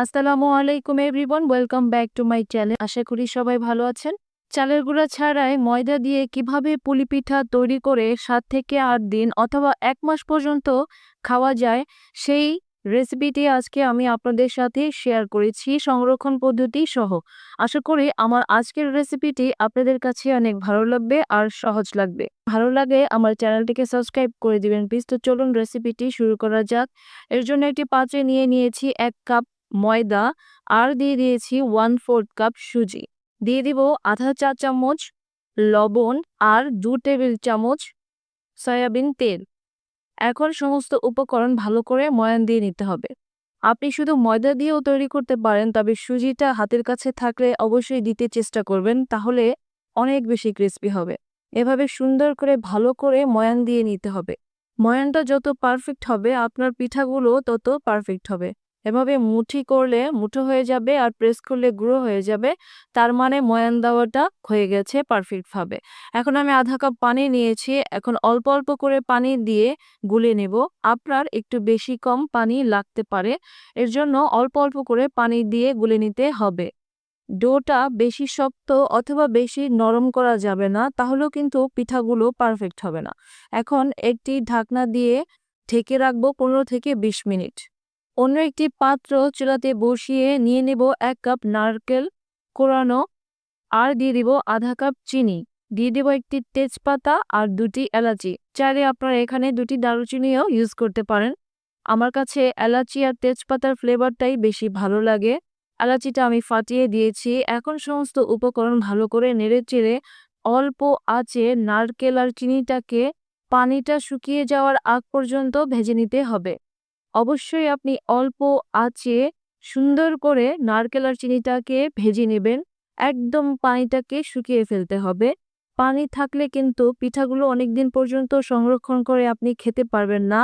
আসসালামু আলাইকুম everyone, welcome back to my channel. আশা করি সবাই ভালো আছেন। চালের গুঁড়া ছাড়াই ময়দা দিয়ে কীভাবে পুলি পিঠা তৈরি করে সাত থেকে আট দিন অথবা এক মাস পর্যন্ত খাওয়া যায়, সেই রেসিপিটি আজকে আমি আপনাদের সাথে শেয়ার করেছি সংরক্ষণ পদ্ধতি সহ। আশা করি আমার আজকের রেসিপিটি আপনাদের কাছে অনেক ভালো লাগবে আর সহজ লাগবে। ভালো লাগে আমার চ্যানেলটিকে সাবস্ক্রাইব করে দিবেন। প্লিজ তো চলুন রেসিপিটি শুরু করা যাক। এর জন্য একটি পাত্রে নিয়ে নিয়েছি এক কাপ ময়দা, আর দিয়ে দিয়েছি ওয়ান ফোর্থ কাপ সুজি। দিয়ে দিব আধা চা চামচ লবণ আর দু টেবিল চামচ সয়াবিন তেল। এখন সমস্ত উপকরণ ভালো করে ময়ান দিয়ে নিতে হবে। আপনি শুধু ময়দা দিয়েও তৈরি করতে পারেন, তবে সুজিটা হাতের কাছে থাকলে অবশ্যই দিতে চেষ্টা করবেন, তাহলে অনেক বেশি ক্রিস্পি হবে। এভাবে সুন্দর করে ভালো করে ময়ান দিয়ে নিতে হবে। ময়ানটা যত পারফেক্ট হবে, আপনার পিঠাগুলো তত পারফেক্ট হবে। এভাবে মুঠি করলে মুঠো হয়ে যাবে আর প্রেস করলে গুঁড়ো হয়ে যাবে। তার মানে ময়ান দেওয়াটা হয়ে গেছে পারফেক্টভাবে এখন আমি আধা কাপ পানি নিয়েছি। এখন অল্প অল্প করে পানি দিয়ে গুলে নেব। আপনার একটু বেশি কম পানি লাগতে পারে। এর জন্য অল্প অল্প করে পানি দিয়ে গুলে নিতে হবে। ডোটা বেশি শক্ত অথবা বেশি নরম করা যাবে না, তাহলেও কিন্তু পিঠাগুলো পারফেক্ট হবে না। এখন একটি ঢাকনা দিয়ে ঢেকে রাখব পনেরো থেকে বিশ মিনিট। অন্য একটি পাত্র চুলাতে বসিয়ে নিয়ে নেব এক কাপ নারকেল কোরানো, আর দিয়ে দিব আধা কাপ চিনি। দিয়ে দেব একটি তেজপাতা আর দুটি এলাচি। চাইলে আপনারা এখানে দুটি দারুচিনিও ইউজ করতে পারেন। আমার কাছে এলাচি আর তেজপাতার ফ্লেভারটাই বেশি ভালো লাগে। এলাচিটা আমি ফাটিয়ে দিয়েছি। এখন সমস্ত উপকরণ ভালো করে নেড়ে চেড়ে অল্প আঁচে নারকেল আর চিনিটাকে পানিটা শুকিয়ে যাওয়ার আগ পর্যন্ত ভেজে নিতে হবে। অবশ্যই আপনি অল্প আঁচে সুন্দর করে নারকেল আর চিনিটাকে ভেজে নেবেন। একদম পানিটাকে শুকিয়ে ফেলতে হবে। পানি থাকলে কিন্তু পিঠাগুলো অনেক দিন পর্যন্ত সংরক্ষণ করে আপনি খেতে পারবেন না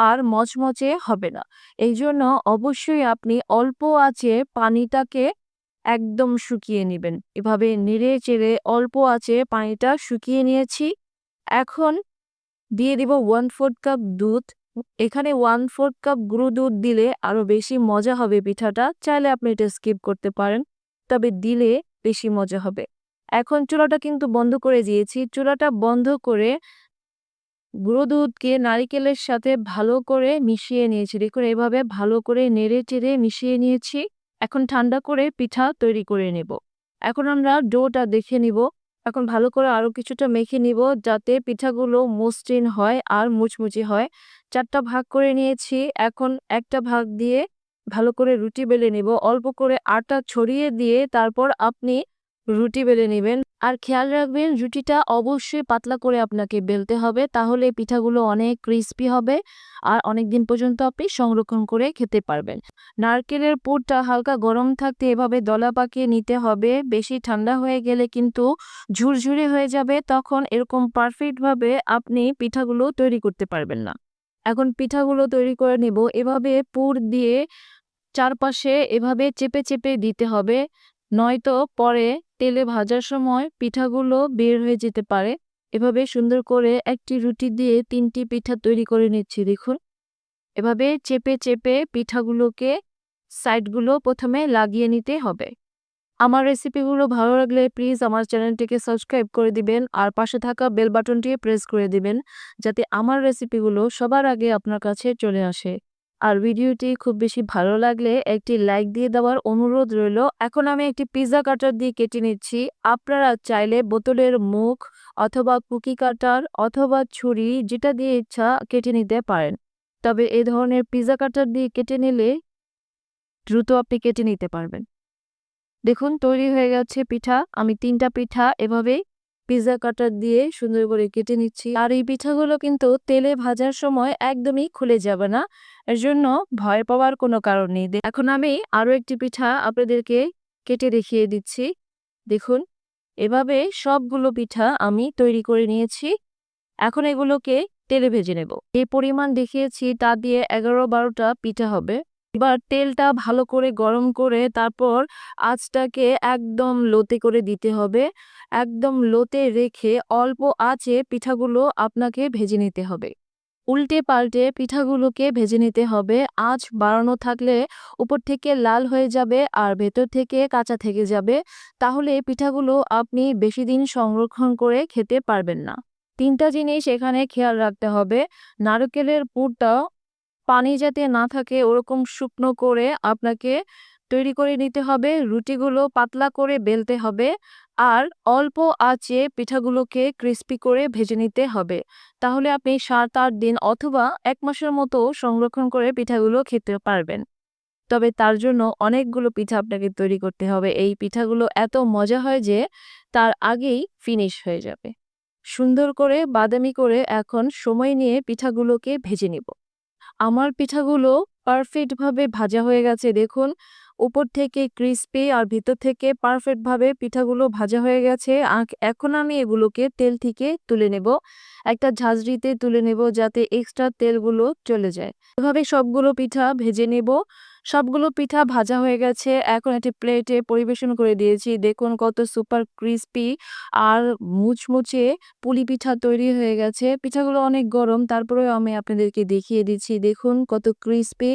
আর মচমচে হবে না। এই জন্য অবশ্যই আপনি অল্প আঁচে পানিটাকে একদম শুকিয়ে নেবেন। এভাবে নেড়ে চেড়ে অল্প আঁচে পানিটা শুকিয়ে নিয়েছি। এখন দিয়ে দিব ওয়ান ফোর্থ কাপ দুধ। এখানে ওয়ান ফোর্থ কাপ গুঁড়ো দুধ দিলে আরও বেশি মজা হবে পিঠাটা। চাইলে আপনি এটা স্কিপ করতে পারেন, তবে দিলে বেশি মজা হবে। এখন চুলাটা কিন্তু বন্ধ করে দিয়েছি। চুলাটা বন্ধ করে গুঁড়ো দুধকে নারিকেলের সাথে ভালো করে মিশিয়ে নিয়েছি। দেখুন, এভাবে ভালো করে নেড়ে চেড়ে মিশিয়ে নিয়েছি। এখন ঠান্ডা করে পিঠা তৈরি করে নেব। এখন আমরা ডোটা দেখে নিব। এখন ভালো করে আরও কিছুটা মেখে নিব যাতে পিঠাগুলো মসৃণ হয় আর মুচমুচে হয়। চারটা ভাগ করে নিয়েছি, এখন একটা ভাগ দিয়ে ভালো করে রুটি বেলে নিব। অল্প করে আটা ছড়িয়ে দিয়ে তারপর আপনি রুটি বেলে নেবেন। আর খেয়াল রাখবেন, রুটিটা অবশ্যই পাতলা করে আপনাকে বেলতে হবে, তাহলে পিঠাগুলো অনেক ক্রিস্পি হবে আর অনেক দিন পর্যন্ত আপনি সংরক্ষণ করে খেতে পারবেন। নারকেলের পুরটা হালকা গরম থাকতে এভাবে দলা পাকিয়ে নিতে হবে। বেশি ঠান্ডা হয়ে গেলে কিন্তু ঝুরঝুরে হয়ে যাবে, তখন এরকম পারফেক্টভাবে আপনি পিঠাগুলো তৈরি করতে পারবেন না। এখন পিঠাগুলো তৈরি করে নেব। এভাবে পুর দিয়ে চারপাশে এভাবে চেপে চেপে দিতে হবে, নয়তো পরে তেলে ভাজার সময় পিঠাগুলো বের হয়ে যেতে পারে। এভাবে সুন্দর করে একটি রুটি দিয়ে তিনটি পিঠা তৈরি করে নিচ্ছি, দেখুন। এভাবে চেপে চেপে পিঠাগুলোকে সাইডগুলো প্রথমে লাগিয়ে নিতে হবে। আমার রেসিপিগুলো ভালো লাগলে প্লিজ আমার চ্যানেলটিকে সাবস্ক্রাইব করে দিবেন আর পাশে থাকা বেল বাটনটি প্রেস করে দিবেন যাতে আমার রেসিপিগুলো সবার আগে আপনার কাছে চলে আসে। আর ভিডিওটি খুব বেশি ভালো লাগলে একটি লাইক দিয়ে দেওয়ার অনুরোধ রইল। এখন আমি একটি পিৎজা কাটার দিয়ে কেটে নিচ্ছি। আপনারা চাইলে বোতলের মুখ অথবা কুকি কাটার অথবা ছুরি যেটা দিয়ে ইচ্ছা কেটে নিতে পারেন। তবে এ ধরনের পিৎজা কাটার দিয়ে কেটে নিলে দ্রুত আপনি কেটে নিতে পারবেন। দেখুন, তৈরি হয়ে গেছে পিঠা। আমি তিনটা পিঠা এভাবে পিৎজা কাটার দিয়ে সুন্দর করে কেটে নিচ্ছি। আর এই পিঠাগুলো কিন্তু তেলে ভাজার সময় একদমই খুলে যাবে না। এর জন্য ভয় পাওয়ার কোনো কারণ নেই। এখন আমি আরও একটি পিঠা আপনাদেরকে কেটে দেখিয়ে দিচ্ছি। দেখুন, এভাবে সবগুলো পিঠা আমি তৈরি করে নিয়েছি। এখন এগুলোকে তেলে ভেজে নেব। এই পরিমাণ দেখিয়েছি তা দিয়ে এগারো বারোটা পিঠা হবে। এবার তেলটা ভালো করে গরম করে তারপর আঁচটাকে একদম লোতে করে দিতে হবে। একদম লোতে রেখে অল্প আঁচে পিঠাগুলো আপনাকে ভেজে নিতে হবে। উল্টে পাল্টে পিঠাগুলোকে ভেজে নিতে হবে। আঁচ বাড়ানো থাকলে উপর থেকে লাল হয়ে যাবে আর ভেতর থেকে কাঁচা থেকে যাবে। তাহলে পিঠাগুলো আপনি বেশি দিন সংরক্ষণ করে খেতে পারবেন না। তিনটা জিনিস এখানে খেয়াল রাখতে হবে। নারকেলের পুরটা পানি যাতে না থাকে, ওরকম শুকনো করে আপনাকে তৈরি করে নিতে হবে। রুটিগুলো পাতলা করে বেলতে হবে আর অল্প আঁচে পিঠাগুলোকে ক্রিস্পি করে ভেজে নিতে হবে। তাহলে আপনি সাত আট দিন অথবা এক মাসের মতো সংরক্ষণ করে পিঠাগুলো খেতে পারবেন। তবে তার জন্য অনেকগুলো পিঠা আপনাকে তৈরি করতে হবে। এই পিঠাগুলো এত মজা হয় যে তার আগেই ফিনিশ হয়ে যাবে। সুন্দর করে বাদামি করে এখন সময় নিয়ে পিঠাগুলোকে ভেজে নিব। আমার পিঠাগুলো পারফেক্টভাবে ভাজা হয়ে গেছে। দেখুন, উপর থেকে ক্রিস্পি আর ভিতর থেকে পারফেক্টভাবে পিঠাগুলো ভাজা হয়ে গেছে। এখন আমি এগুলোকে তেল থেকে তুলে নেব। একটা ঝাঁঝরিতে তুলে নেব যাতে এক্সট্রা তেলগুলো চলে যায়। এভাবে সবগুলো পিঠা ভেজে নেব। সবগুলো পিঠা ভাজা হয়ে গেছে। এখন একটি প্লেটে পরিবেশন করে দিয়েছি। দেখুন কত সুপার ক্রিস্পি আর মুচমুচে পুলি পিঠা তৈরি হয়ে গেছে। পিঠাগুলো অনেক গরম, তারপরেও আমি আপনাদেরকে দেখিয়ে দিচ্ছি। দেখুন কত ক্রিস্পি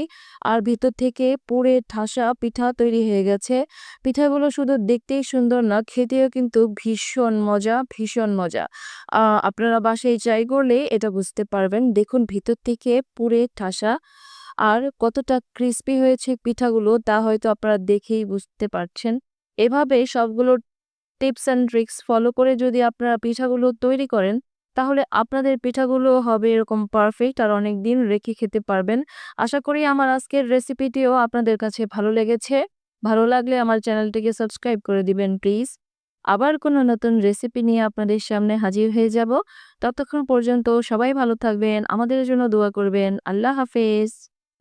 আর ভিতর থেকে পুরে ঠাসা পিঠা তৈরি হয়ে গেছে। পিঠাগুলো শুধু দেখতেই সুন্দর না, খেতেও কিন্তু ভীষণ মজা ভীষণ মজা। আপনারা বাসায় ট্রাই করলে এটা বুঝতে পারবেন। দেখুন ভিতর থেকে পুরে ঠাসা আর কতটা ক্রিস্পি হয়েছে পিঠাগুলো তা হয়তো আপনারা দেখেই বুঝতে পারছেন। এভাবে সবগুলো টিপস অ্যান্ড ট্রিক্স ফলো করে যদি আপনারা পিঠাগুলো তৈরি করেন, তাহলে আপনাদের পিঠাগুলো হবে এরকম পারফেক্ট আর অনেক দিন রেখে খেতে পারবেন। আশা করি আমার আজকের রেসিপিটিও আপনাদের কাছে ভালো লেগেছে। ভালো লাগলে আমার চ্যানেলটিকে সাবস্ক্রাইব করে দিবেন প্লিজ আবার কোনো নতুন রেসিপি নিয়ে আপনাদের সামনে হাজির হয়ে যাব। ততক্ষণ পর্যন্ত সবাই ভালো থাকবেন, আমাদের জন্য দোয়া করবেন। আল্লাহ হাফেজ।